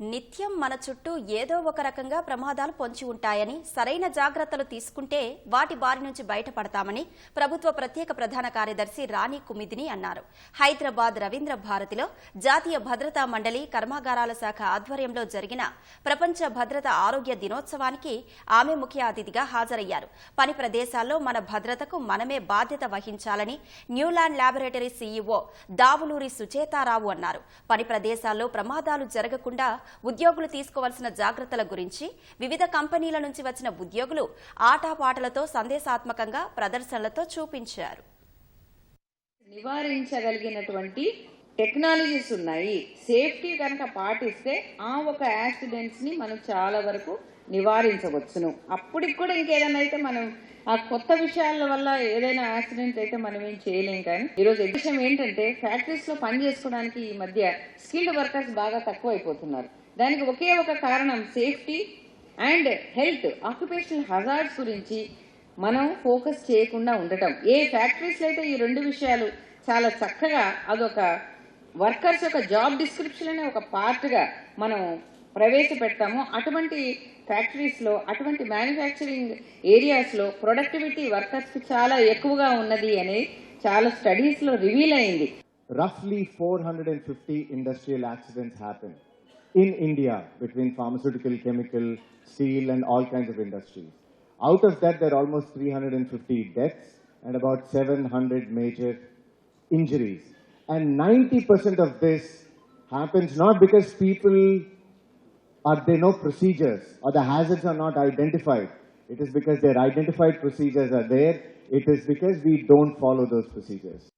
నిత్యం మన చుట్టూ ఏదో ఒక రకంగా ప్రమాదాలు పొంచి ఉంటాయని సరైన జాగ్రత్తలు తీసుకుంటే వాటి బారి నుంచి బయటపడతామని ప్రభుత్వ ప్రత్యేక ప్రధాన కార్యదర్శి రాణి కుమిదిని అన్నారు. హైదరాబాద్ రవీంద్ర భారతిలో జాతీయ భద్రతా మండలి కర్మాగారాల శాఖ ఆధ్వర్యంలో జరిగిన ప్రపంచ భద్రత ఆరోగ్య దినోత్సవానికి ఆమె ముఖ్య అతిథిగా హాజరయ్యారు. పని ప్రదేశాల్లో మన భద్రతకు మనమే బాధ్యత వహించాలని Newland laboratory CEO Davuluri Sucheta Rao అన్నారు. పని ప్రదేశాల్లో ప్రమాదాలు జరగకుండా ఉద్యోగులు తీసుకోవాల్సిన జాగ్రత్తల గురించి వివిధ కంపెనీల నుంచి వచ్చిన ఉద్యోగులు ఆటపాటలతో సందేశాత్మకంగా ప్రదర్శనలతో చూపించారు. నివారించగలిగినటువంటి టెక్నాలజీస్ ఉన్నాయి. సేఫ్టీ కనుక పాటిస్తే ఆ ఒక యాక్సిడెంట్స్ని మనం చాలా వరకు నివారించవచ్చును. అప్పటికి కూడా ఇంకేదైనా అయితే మనం ఆ కొత్త విషయాల వల్ల ఏదైనా యాక్సిడెంట్ అయితే మనం ఏం చేయలేం కానీ ఈరోజు విషయం ఏంటంటే ఫ్యాక్టరీస్లో పని చేసుకోవడానికి ఈ మధ్య స్కిల్డ్ వర్కర్స్ బాగా తక్కువ అయిపోతున్నారు దానికి ఒకే ఒక కారణం safety and health. Occupational hazards గురించి మనం ఫోకస్ చేయకుండా ఉండటం. ఏ ఫ్యాక్టరీస్లో అయితే ఈ రెండు విషయాలు చాలా చక్కగా అదొక వర్కర్స్ యొక్క జాబ్ డిస్క్రిప్షన్ అనే ఒక పార్ట్గా మనం ప్రవేశపెడతామో. అటువంటి ఫ్యాక్టరీస్లో అటువంటి మ్యానుఫ్యాక్చరింగ్ ఏరియాస్లో ప్రొడక్టివిటీ వర్కర్స్ చాలా ఎక్కువగా ఉన్నది అని చాలా స్టడీస్లో రివీల్ అయింది. రఫ్లీ four hundred and fifty industrial accidents happen in India between pharmaceutical chemical steel and all kinds of industries out of that there almost three hundred and fifty deaths and about seven hundred major injuries and ninety percent of this happens not because people are they no procedures or the hazards are not identified. It is because their identified procedures are there. It is because we don't follow those procedures.